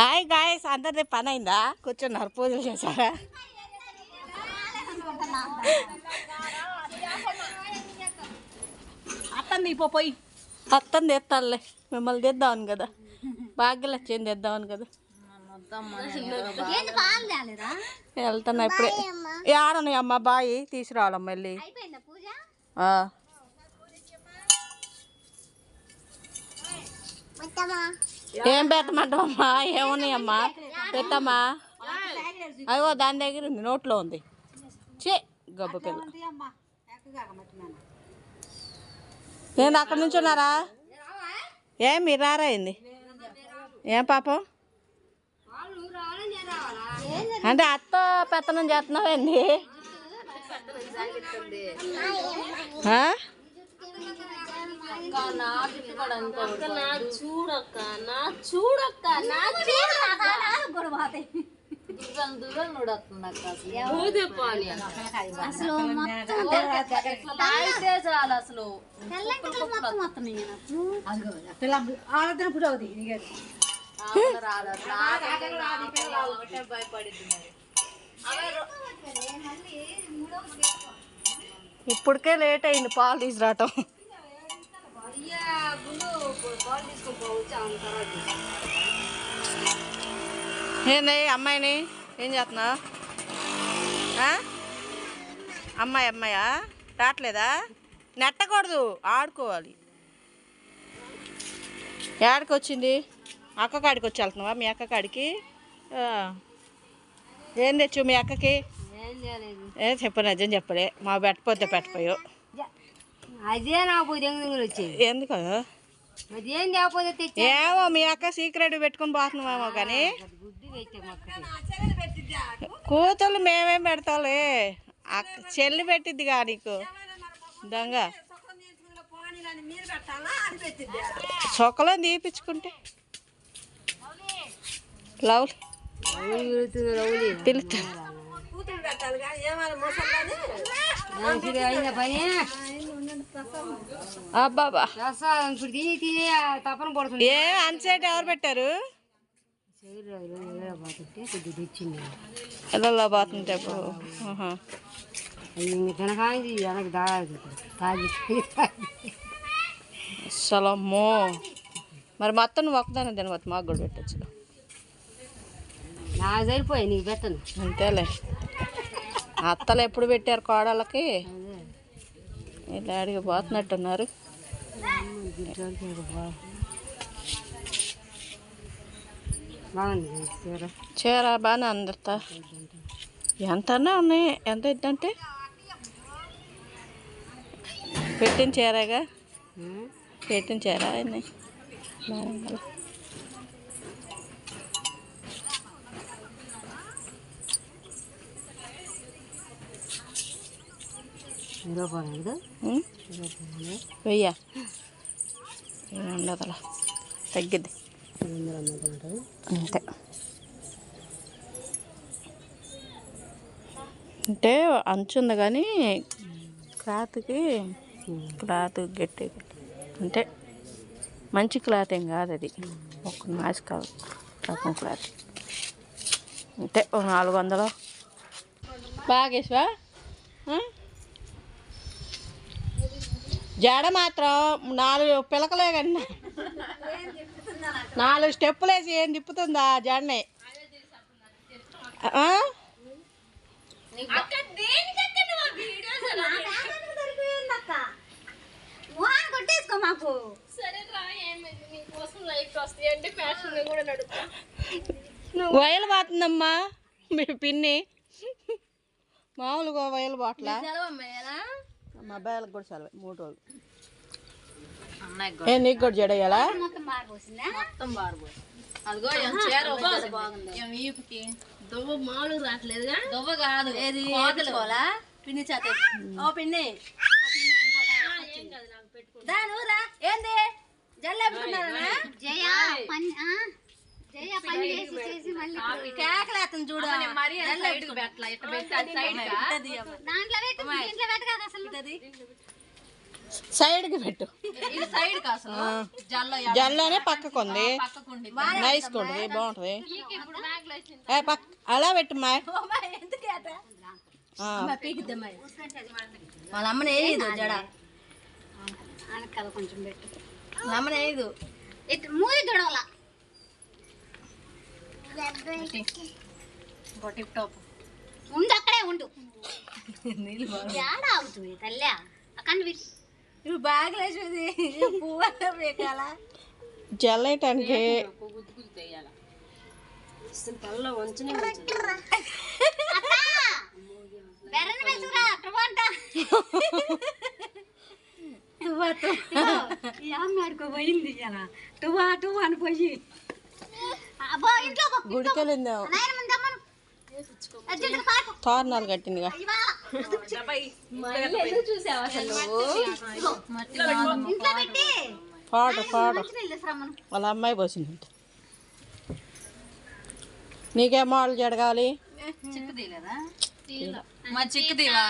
Hi guys అందరిది పని అయిందా కూర్చున్నారు పూజలు చేశారా? అత్తంది పో పోయి. అత్తం తెస్తానులే మిమ్మల్ని తెద్దామని కదా. భాగ్యలక్ష్యం తెద్దామని కదా. వెళ్తున్నా ఇప్పుడే. ఆడను అమ్మ బాయి తీసుకురావాలమ్మ వెళ్ళి అయిపోయిందా పూజ? ఆ. ఏం పెట్టమంటావమ్మా? ఏమున్నాయమ్మా? పెట్టమ్మా. అయ్యో దాని దగ్గర ఉంది నోట్లో ఉంది. చే గబ్బ పిల్ల. నేను అక్కడ నుంచి ఉన్నారా ఏం మీరు రారా అయింది ఏం పాపం? అంటే అత్త పెత్తనం చేస్తున్నావేంది ఆ? చూడక్క నా చూడక్క నా అసలు. మొత్తం అయితే చాలు అసలు. తెల్లటి మొత్తం మొత్తం ఇప్పటికే లేట్ అయింది పాలు తీసుకురావటం. ఏంది అమ్మాయిని? ఏం చేస్తున్నా? అమ్మాయి అమ్మాయా? రావట్లేదా? నెట్టకూడదు ఆడుకోవాలి. ఏడికి వచ్చింది? అక్క కాడికి వచ్చి వెళ్తున్నావా? మీ అక్క కాడికి. ఏం తెచ్చు మీ అక్కకి? ఏం చెప్పు నిజం చెప్పలే. మా పెట్టపోతే పెట్టపోయావు. అదే నాకు వచ్చేది ఎందుకు? ఏమో మీ అక్క సీక్రెట్ పెట్టుకొని పోతున్నామేమో కానీ. కూతుళ్ళు మేమేం పెడతాంలే. అక్క చెల్లి పెట్టిద్దిగా నీకు. దొంగ. చొక్కలో తీపించుకుంటే లవ్ పని. అబ్బాబా రసం ఇప్పుడు తిని తిని ఆ తపన పడుతుంది ఏ అన్సైట్ ఎవరు పెట్టారు? పోతుంటే ఇప్పుడు. వెనక్కి దాగి తాగి మరి మొత్తం నువ్వు ఒక్కదాన్ని తినవచ్చు మాకు కూడా పెట్టచ్చు. నాకు సరిపోయి నీకు పెట్టను. అంతేలే. అత్తలు ఎప్పుడు పెట్టారు కోడళ్ళకి? ఇలా అడిగి పోతున్నట్టున్నారు. చీర? బాగానే అందరితా ఎంతన్నా ఉన్నాయి? ఎంత ఇద్దంటే? పెట్టిన చీరగా? పెట్టిన చీర బాగుంది వెయ్యా ఏమి ఉండదులా తగ్గిద్ది అంతే అంటే అంచు ఉంది కానీ క్లాత్కి క్లాత్ గట్టి అంటే మంచి క్లాత్ ఏం కాదు అది ఒక నాసి కాదు రకం క్లాత్ అంటే ఒక నాలుగు వందలు బాగేసివా జడ మాత్రం నాలుగు పిలకలే కన్నా. నాలుగు స్టెప్పులు వేసి ఏం తిప్పుతుందా జడని? మాకు. వయలు పోతుందమ్మా మీ పిన్ని. మామూలుగా వయలు పోట్లా? మా అబ్బాయిలకు కూడా సెలవు మూడు రోజులు. ఏ నీకు కూడా జడయ్యాలా మొత్తం బాగా పోసిందా దువ్వ కాదు. ఏది? కోతులు. పిన్ని చేత. ఓ పిన్ని. దానురా ఏంది? జల్లేపుకున్నారా? జయ దాంట్లో పెట్టు దీంట్లో పెట్టు పెట్టు. ఇది సైడ్ కా అసలు? జల్లో జల్లోనే పక్కకు ఉంది నైస్గా ఉంటుంది బాగుంటుంది. ఏ పక్క అలా పెట్టు మా ఎందుకు అట ఆ, వాళ్ళ అమ్మని వేయదు జడ. కొంచెం పెట్టు. వాళ్ళ అమ్మని వేయదు. మూది టిప్ టాప్. ఉండు అక్కడే ఉండు. ఏడ ఆగుతుంది తల్లి? అక్కడ ఇవి బాగా లేచేది పువ్వు పీకాల జల్ వేయటానికి బెర్రని వేసుకురా టమాటా పోయింది ఇలా టువా టువా అని పోయి. అబ్బో ఇంట్లో పో. గుడికి వెళ్ళిందా నాయన ముందు అమ్మను. అర్జెంటుగా పాకు. తోరణాలు కట్టిందిగా ఇవాళ. చూసావా అసలు ఇంట్లో పెట్టి పాడు పాడు. వాళ్ళ అమ్మాయి పోసిందంట నీకేం మోడల్ జడగాలి చిక్కు తీయలేదా మా చిక్కు తీవా